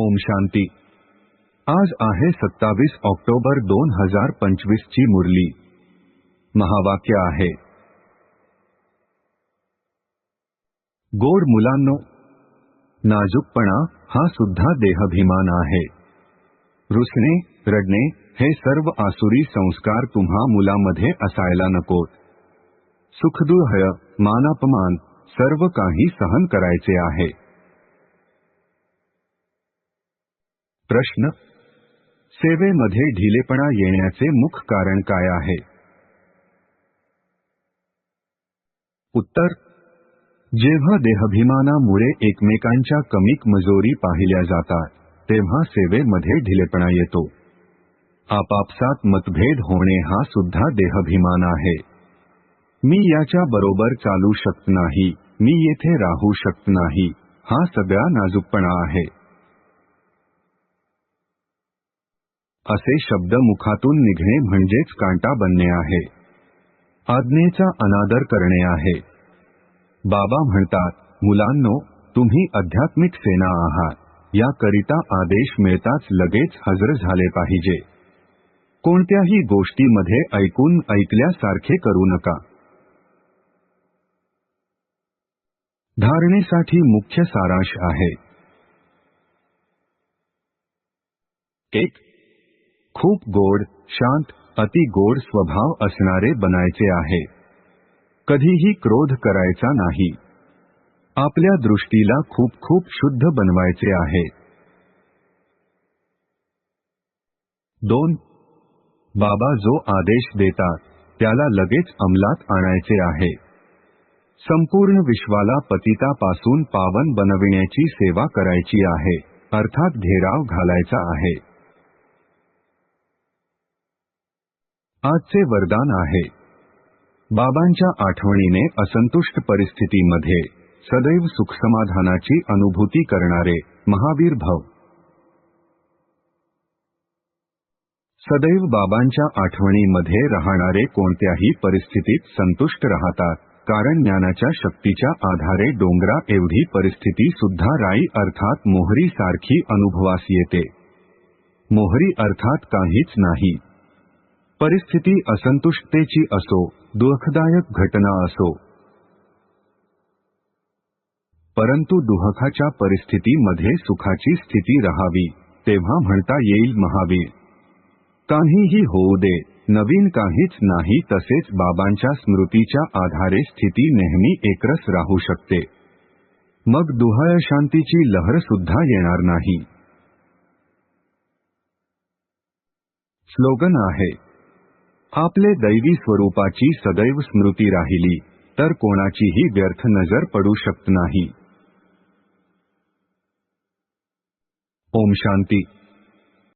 ओम शांती. आज आहे सत्तावीस ऑक्टोबर दोन हजार पंचवीस ची मुरली. महावाक्य आहे. गोड मुलांनो नाजूकपणा हा सुद्धा देहभिमान आहे. रुसणे रडणे हे सर्व आसुरी संस्कार तुम्हा मुलामध्ये असायला नकोत सुखदुहय मानापमान सर्व काही सहन करायचे आहे. प्रश्न. सेवेमध्ये ढिलेपणा येण्याचे मुख्य कारण काय आहे? उत्तर. जेव्हा देहभिमानामुळे एकमेकांच्या कमीक मजोरी पाहिल्या जातात तेव्हा सेवेमध्ये ढिलेपणा येतो. आपापसात मतभेद होणे हा सुद्धा देहभिमान आहे. मी याच्या बरोबर चालू शकत नाही मी येथे राहू शकत नाही हा सगळा नाजूकपणा आहे. असे शब्द मुखातून निघणे म्हणजेच कांटा बनणे आहे. आज्ञेचा अनादर करणे आहे. बाबा म्हणतात मुलांनो तुम्ही आध्यात्मिक सेना आहात. याकरिता आदेश मिळताच लगेच हजर झाले पाहिजे. कोणत्याही गोष्टीमध्ये ऐकून ऐकल्यासारखे करू नका. धारणेसाठी मुख्य सारांश आहे. एक खूप गोड शांत अति गोड स्वभाव असणारे बनायचे आहे. कधीही क्रोध करायचा नाही. आपल्या दृष्टीला खूप खूप शुद्ध बनवायचे आहे. दोन. बाबा जो आदेश देतात त्याला लगेच अंमलात आणायचे आहे. संपूर्ण विश्वाला पतितापासून पावन बनविण्याची सेवा करायची आहे अर्थात घेराव घालायचा आहे. आजचे वरदान आहे. बाबांच्या आठवणीने असंतुष्ट परिस्थितीमध्ये सदैव सुखसमाधानाची अनुभूती करणारे महावीर भाव सदैव बाबांच्या आठवणीमध्ये राहणारे कोणत्याही परिस्थितीत संतुष्ट राहतात कारण ज्ञानाच्या शक्तीच्या आधारे डोंगरा एवढी परिस्थिती सुद्धा राई अर्थात मोहरी सारखी अनुभवास येते. मोहरी अर्थात काहीच नाही. परिस्थिती असंतुष्टतेची असो दुःखदायक घटना असो. परंतु दुःखाच्या परिस्थितीमध्ये सुखाची स्थिती राहावी तेव्हा म्हणता येईल महावीर. काहीही होऊ दे नवीन काहीच नाही तसेच बाबांच्या स्मृतीच्या आधारे स्थिती नेहमी एकरस राहू शकते. मग दुहाय शांतीची लहर सुद्धा येणार नाही. स्लोगन आहे आपले दैवी स्वरूपाची सदैव स्मृती राहिली तर कोणाचीही व्यर्थ नजर पडू शकत नाही. ओम शांती.